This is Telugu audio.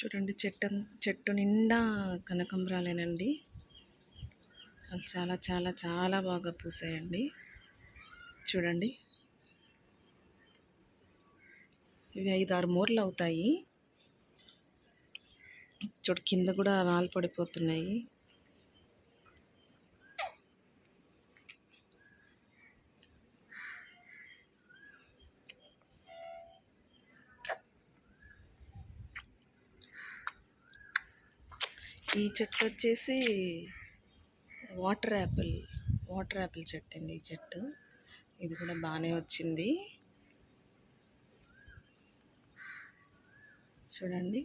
చూడండి చెట్టు చెట్టు నిండా కనకంబరాలేనండి. అవి చాలా చాలా చాలా బాగా పూసాయండి. చూడండి. ఇవి ఐదు ఆరు మూరలు అవుతాయి. చూడు కింద కూడా రాళ్ళు పడిపోతున్నాయి. ఈ చెట్టు వచ్చేసి వాటర్ యాపిల్ వాటర్ యాపిల్ చెట్టు అండి ఈ చెట్టు. ఇది కూడా బాగానే వచ్చింది. చూడండి.